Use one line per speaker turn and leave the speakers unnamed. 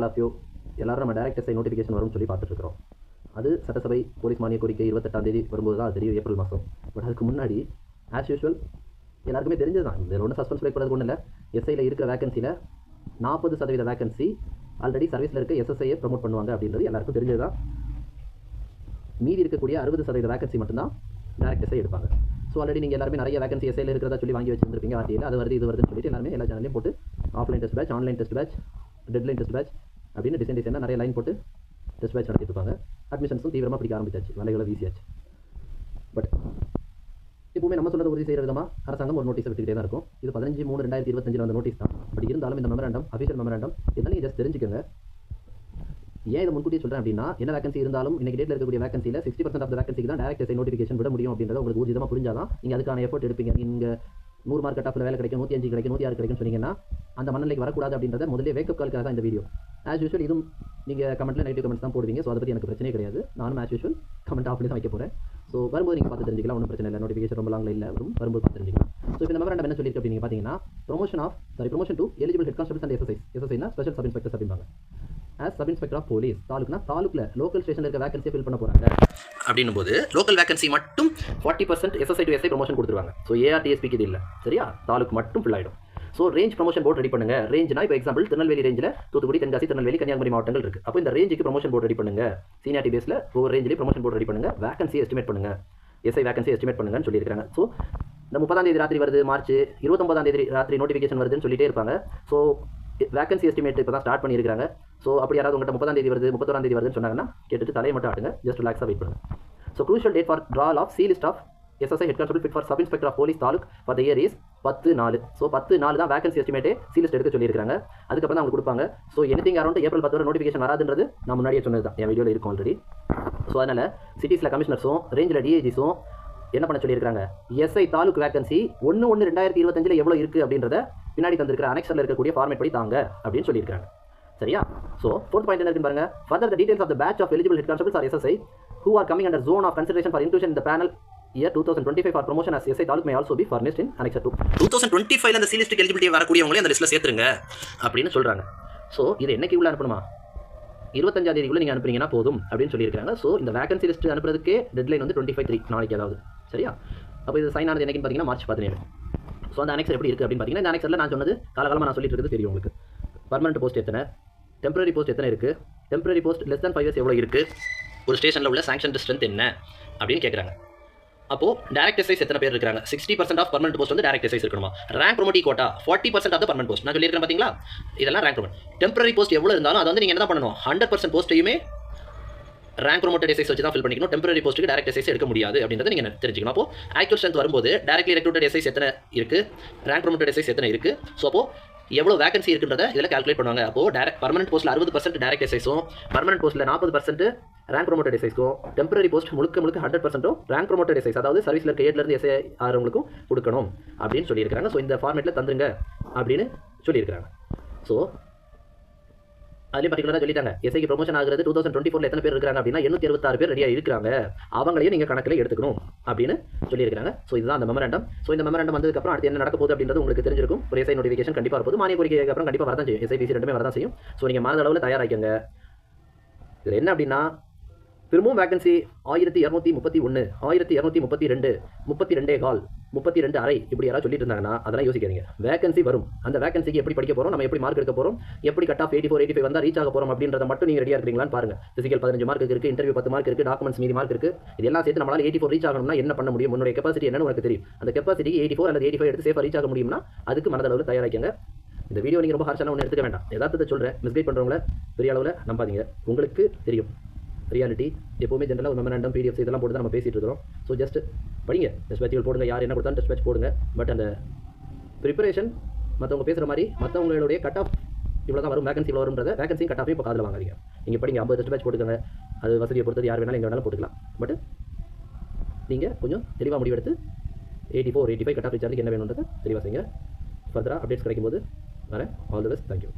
All of you எல்லாரும் நம்ம direct SI notification வரும்னு சொல்லி பார்த்துட்டு அது சட்டசபை போலீஸ் மானிய கோரிக்கை இருபத்தெட்டாம் தேதி வரும்போது தான் தெரியும் ஏப்ரல் மாதம் பட் அதுக்கு முன்னாடி ஆஸ் யூஷுவல் எல்லாருக்குமே தெரிஞ்சது தான் இதில் ஒன்றும் சஸ்பென்ஸ் வைக்கிறது ஒன்றும் இல்லை எஸ்ஐயில் இருக்கிற வேகன்சியில் நாற்பது சதவீத வேகன்சி ஆல்ரெடி சர்வீஸில் இருக்க எஸ்எஸ்ஐயை ப்ரமோட் பண்ணுவாங்க அப்படின்றது எல்லாருக்கும் தெரிஞ்சது தான் மீதி இருக்கக்கூடிய அறுபது சதவீத வேகன்சி மட்டும்தான் டேரக்ட் எஸ்ஐ எடுப்பாங்க. ஸோ ஆல்ரெடி நீங்கள் எல்லாருமே நிறைய வேகன்சி எஸ்ஐயில் இருக்கிறதா சொல்லி வாங்கி வச்சிருப்பீங்க ஆர்டியில் அது வருது இது வருதுன்னு சொல்லிட்டு எல்லாருமே எல்லா சேனலையும் போட்டு offline test batch online test batch deadline test batch அப்படின்னு டிசைன் டிசைனாக நிறைய லைன் போட்டு டெஸ்ட் பேட்ச் நடத்திட்டு இருப்பாங்க. அட்மிஷன்ஸும் தீவிரமாக பிடிக்க ஆரம்பிச்சாச்சு. வேலைகளை வீசியாச்சு. பட் எப்பவுமே நம்ம சொல்கிறது உறுதி செய்கிற விதமாக அரசாங்கம் ஒரு நோட்டீஸ் விட்டுக்கிட்டே தான் இருக்கும். இது பதினஞ்சு மூணு ரெண்டாயிரத்தி இருபத்தஞ்சில் வந்த நோட்டீஸ் தான். பட் இருந்தாலும் இந்த மெமரண்டம் அஃபிஷியல் மெமரண்டம் இதெல்லாம் நீங்கள் ஜஸ்ட் தெரிஞ்சுக்கோங்க. ஏன் இதை முன்கூட்டியே சொல்கிறேன் அப்படின்னா என்ன வேகன்சி இருந்தாலும் இன்னைக்கு டேட்டில் இருக்கக்கூடிய வேகன்சியில் சிக்ஸ்டி பர்சன்ட் ஆஃப் வேகன்சிக்கு தான் டேரக்ட் எஸ்ஐ நோட்டிஃபிகேஷன் விட முடியும் அப்படின்றத உங்களுக்கு ஊர்ஜிதமாக புரிஞ்சாதான் நீங்கள் அதுக்கான எஃபோர்ட் எடுப்பீங்க. நீங்கள் நூறு மார்க் கட் வேலை கிடைக்கும் நூற்றி அஞ்சு கிடைக்கும் நூற்றி ஆறு கிடைக்கும் சொன்னீங்கன்னா அந்த மனநிலைக்கு வரக்கூடாது அப்படின்றத முதலே வேக்கப் கால்க்காக தான் இந்த வீடியோ ஆஸ் யூஷுவல் இதுவும் நீங்கள் கமெண்ட்டில் நெகட்டிவ் கமெண்ட்ஸ் தான் போடுவீங்க. ஸோ அதை பற்றி எனக்கு பிரச்சனையே கிடையாது. நானும் ஆஸ் யூஷுவல் கமெண்ட் ஆஃப் தான் வைக்க போகிறேன் ஸோ வரும்போது நீங்கள் பார்த்து தெரிஞ்சிக்கலாம். ஒன்றும் பிரச்சனை இல்லை. நோட்டிஃபிகேஷன் ரொம்ப லாங்கில் இல்லை. வரும். வரும்போது பார்த்து தெரிஞ்சிக்கலாம். ஸோ இப்போ இந்த மெமரண்டம் என்ன சொல்லியிருக்கு அப்படின்னு பார்த்தீங்கன்னா promotion of sorry promotion to eligible head constables and SSI எஸ்எஸ்ஐனா special sub inspectors அப்படிம்பாங்க. As sub inspector of police தாலுக்குனா தாலுக்கில் லோக்கல் ஸ்டேஷனில் இருக்க வேகன்சியை ஃபில் பண்ண போகிறாங்க அப்படின்னும் போது லோக்கல் வேகன்சி மட்டும் forty percent SSI to SI promotion கொடுத்துருவாங்க. ஸோ ஏஆர்டிஎஸ்பிக்கு இது இல்லை. சரியா? தாலுக்கு மட்டும் ஃபில் ஆகிடும் so range promotion board ready பண்ணுங்க. ரேஞ்ச்னா இப்போ எக்ஸாம்பிள் திருநெல்வேலி ரேஞ்சில் தூத்துக்குடி தென்காசி திருநெல்வேலி கன்னியாகுமரி மாவட்டங்கள் இருக்குது அப்போ இந்த ரேஞ்சுக்கு ப்ரமோஷன் போர்ட் ரெடி பண்ணுங்க. சீனியாரிட்டி பேஸில் ஒவ்வொரு ரேஞ்சிலேயே ப்ரமோஷன் போர்ட் ரெடி பண்ணுங்க. வேகன்சி எஸ்டிமேட் பண்ணுங்க. எஸ்ஐ வேகன்சி எஸ்டிமேட் பண்ணுங்கன்னு சொல்லியிருக்காங்க ஸோ இந்த முப்பதாம் தேதி ராத்திரி வருது மார்ச் இருபத்தொம்பதாம் தேதி ராத்திரி நோட்டிஃபிகேஷன் வருதுன்னு சொல்லிட்டே இருப்பாங்க. ஸோ வேகன்சி எஸ்டிமேட் இப்போ தான் ஸ்டார்ட் பண்ணியிருக்காங்க ஸோ அப்படி யாராவது உங்கள்கிட்ட முப்பதாம் தேதி வருது முப்பத்தொராம் தேதி வருதுன்னு சொன்னாங்கன்னா கேட்டுட்டு தலையை மட்டும் ஆடுங்க ஜஸ்ட் ரிலாக்ஸாக வெயிட் பண்ணுங்க. So crucial date for drawal of C list of SSI head constable fit for sub inspector of police taluk for the year is பத்து நாலு. ஸோ பத்து நாலு தான் வேகன்சி எஸ்டிமேட்டே சீலிஸ்ட் எடுக்க சொல்லியிருக்காங்க அதுக்கப்புறம் தான் அவங்க கொடுப்பாங்க. ஸோ எனிதிங் அரௌண்ட் ஏப்ரல் பத்து வரை நோட்டிஃபிகேஷன் வராதுன்றது நான் முன்னாடியே சொன்னது தான் என் வீடியோவில் இருக்கும் ஆல்ரெடி ஸோ அதனால் சிட்டிஸில் கமிஷனர்ஸும் ரேஞ்சில் டிஏஜிஸும் என்ன பண்ண சொல்லியிருக்காங்க எஸ்ஐ தாலுக் வேகன்சி ஒன்று ஒன்று ரெண்டாயிரத்தி இருபத்தஞ்சில் எவ்வளோ இருக்குது அப்படின்றத பின்னாடி தந்திருக்கிற அனெக்ஷனில் இருக்கக்கூடிய ஃபார்மேட் படி தாங்க அப்படின்னு சொல்லியிருக்காங்க சரியா? ஸோ ஃபோர்த் பாயிண்ட் என்ன இருக்குன்னு பாருங்க. Further the details of the batch of eligible head constables or SSI who are coming under zone of consideration for inclusion இந்த panel year two thousand twenty five for promotion as SI taluk may also be furnished in annexure two two thousand twenty five அந்த சீலிஸ்ட்டுக்கு eligibility வரக்கூடியவங்களே அந்த லிஸ்ட்டில் சேர்த்துருங்க அப்படின்னு சொல்கிறாங்க so இது என்னைக்கு உள்ள அனுப்பணுமா? இருபத்தஞ்சாந்தேதிக்குள்ளே நீங்கள் அனுப்புறீங்கன்னா போதும் அப்படின்னு சொல்லியிருக்காங்க ஸோ இந்த வேகன்சி லிஸ்ட் அனுப்புறதுக்கே டெட்லைன் வந்து டுவெண்ட்டி ஃபைவ் த்ரீ நாளைக்கு அதாவது சரியா? அப்போ இது சைன் ஆனது என்னைக்குன்னு பார்த்தீங்கன்னா மார்ச் பதினேழு. ஸோ அந்த அனெக்சர் எப்படி இருக்குது அப்படின்னு பார்த்தீங்கன்னா இந்த அனெக்சரில் நான் சொன்னது காலகாலமாக நான் சொல்லிட்டு இருக்கிறது தெரியும் உங்களுக்கு. பர்மனெண்ட் போஸ்ட் எத்தனை? டெம்பரரி போஸ்ட் எத்தனை இருக்குது temporary post less than five years எவ்வளோ இருக்குது ஒரு ஸ்டேஷனில் உள்ள சாங்ஷன் ஸ்ட்ரென்த் என்ன? அப்படின்னு கேட்குறாங்க அப்போ டேரக்ட் எஸ்ஐஸ் எத்தனை பேர் இருக்காங்க sixty percent of permanent post வந்து டேரக்ட் எஸ்ஐஸ் இருக்கணுமா? Rank promotee quota forty percent of permanent post நான் சொல்லியிருக்கேன் பார்த்தீங்களா இதெல்லாம் ரேங்க் ப்ரொமோட் டெம்பரரி போஸ்ட் எவ்வளோ இருந்தாலும் அதை வந்து நீங்கள் என்ன பண்ணணும்? ஹண்ட்ரட் பர்சன்ட் போஸ்ட்டையுமே ரேங்க் ப்ரோமோட்டட் எஸ்ஐஸ் வச்சு தான் ஃபில் பண்ணிக்கணும். டெம்பரரி போஸ்ட்டுக்கு டேரக்ட் எஸ்ஐஸ் எடுக்க முடியாது அப்படின்றத நீங்கள் தெரிஞ்சிக்கணும். அப்போ ஆக்சுவல் ஸ்ட்ரென்த் வரும்போது டேரக்ட்லி ரெக்ரூட்டட் எஸ்ஐஸ் எத்தனை இருக்குது ரேங்க் ப்ரோமோட்டட் எஸ்ஐஸ் எத்தனை இருக்குது ஸோ அப்போ எவ்வளோ வேகன்சி இருக்குன்றத இதில் கால்குலேட் பண்ணுவாங்க. அப்போ டேரக்ட் பர்மனெண்ட் போஸ்ட்டில் அறுபது பர்சன்ட் டேரக்ட் எஸ்ஐஸும் பர்மனெண்ட் போஸ்ட்டில் நாற்பது பர்சன்ட் ரேங்க் ப்ரொமோட்டட் எஸ்ஐஸ்க்கும் டெம்பரரி போஸ்ட் முழுக்க முழுக்க ஹண்ட்ரட் பர்சன்ட்டும் ரேங்க் ப்ரொமோட்டட் எஸ்ஐஸ் அதாவது சர்வீஸில் இருக்க ஏட்லேருந்து எஸ்ஐ ஆகிறவங்களுக்கும் கொடுக்கணும் அப்படின்னு சொல்லியிருக்காங்க ஸோ இந்த ஃபார்மேட்டில் தந்துருங்க அப்படின்னு சொல்லியிருக்காங்க ஸோ அதுலேயும் பர்டிகுலராக சொல்லிட்டாங்க. எஸ்ஐக்கு ப்ரொமோஷன் ஆகுறது டூ தௌசண்ட் டுவெண்ட்டி ஃபோரில் எத்தனை பேர் இருக்காங்க அப்படின்னா எண்ணூற்றி அறுபத்தாறு பேர் ரெடியாக இருக்கிறாங்க. அவங்களையும் நீங்கள் கணக்கில் எடுத்துக்கணும் அப்படின்னு சொல்லியிருக்காங்க ஸோ இதுதான் அந்த மெமரண்டம் ஸோ இந்த மெமரண்டம் வந்ததுக்கப்புறம் அடுத்து என்ன நடக்க போகுது அப்படின்றது உங்களுக்கு தெரிஞ்சிருக்கும். ஒரு எஸ்ஐ நோட்டிஃபிகேஷன் கண்டிப்பாக இருப்பது மானிய கோரிக்கைக்கு அப்புறம் கண்டிப்பாக வரதான் செய்யும். எஸ்ஐபிசி ரெண்டுமே வரதான் செய்யும். ஸோ நீங்கள் மனதளவில் தயாராகிக்கங்க. இதில் என்ன அப்படின்னா திரும்பவும் வேகன்சி ஆயிரத்தி இரநூத்தி முப்பத்தி ஒன்று ஆயிரத்தி இரநூத்தி முப்பத்தி ரெண்டு முப்பத்தி ரெண்டே கால் முப்பத்தி ரெண்டு அரை இப்படி யாராவது சொல்லிட்டு இருந்தாங்கன்னா அதெல்லாம் யோசிக்காதீங்க. வேகன்சி வரும். அந்த வேகன்சிக்கு எப்படி படிக்க போகிறோம் நம்ம எப்படி மார்க் எடுக்க போகிறோம் எப்படி cut off eighty four eighty five வந்தால் ரீச் ஆக போகிறோம் அப்படின்றத மட்டும் நீங்கள் ரெடியாக இருக்கீங்களான்னு பாருங்க. ஃபிசிக்கல் பதினஞ்சு மார்க் இருக்குது இன்டர்வியூ பத்து மார்க் இருக்குது டாக்குமெண்ட்ஸ் மீதி மார்க் இருக்குது இதெல்லாம் சேர்த்து நம்மளால் எயிட்டி ஃபோர் ரீச் ஆகணும்னா என்ன பண்ண முடியும்? உன்னுடைய கெப்பாசிட்டி என்னன்னு உனக்கு தெரியும். அந்த கெப்பாசிட்டிக்கு எயிட்டி ஃபோர் அல்லது எயிட்டி ஃபைவ் எடுத்து சேஃபாக ரீச் ஆக முடியும்னா அதுக்கு மனதளவில் தயாரிக்கங்க இந்த வீடியோ நீங்கள் ரொம்ப ஹார்ஷான ஒன்று எடுத்துக்க வேண்டாம். எதார்த்தத்தை சொல்கிறேன் மிஸ்கைட் பண்ணுறவங்கள பெரிய அளவில் நம்பாதீங்க. உங்களுக்கு தெரியும். ரியாலிட்டி எப்போவுமே ஜென்ரலாக ஒரு மெமரண்டம் பிடிஎஃப் இதெல்லாம் போட்டு தான் நம்ம பேசிட்டு இருக்கிறோம். ஸோ ஜஸ்ட் படிங்க. டெஸ்ட் பேட்சுகள் போடுங்க. யார் என்ன கொடுத்தாலும் டெஸ்ட் பேட்ச் போடுங்க. பட் அந்த ப்ரிப்பரேஷன் மற்றவங்க பேசுகிற மாதிரி மற்றவங்களுடைய கட் ஆஃப் இவ்வளோ தான் வரும். வேகன்சி இவ்வளோ வரும்ன்றத வேகன்சி கட் ஆஃபே இப்போ காதில் வாங்காதீங்க. நீங்கள் படிங்க. ஐம்பது டெஸ்ட் பேட்ச் போட்டுக்கோங்க. அது வசதியை பொறுத்தது யார் வேணாலும் எங்கே வேணாலும் போட்டுக்கலாம். பட் நீங்கள் கொஞ்சம் தெளிவாக முடிவெடுத்து eighty four eighty five cut off ரீசார்ஜுக்கு என்ன வேணுன்றதை தெளிவாக செய்யுங்க. ஃபர்தராக அப்டேட்ஸ் கிடைக்கும்போது வரேன். All the best thank you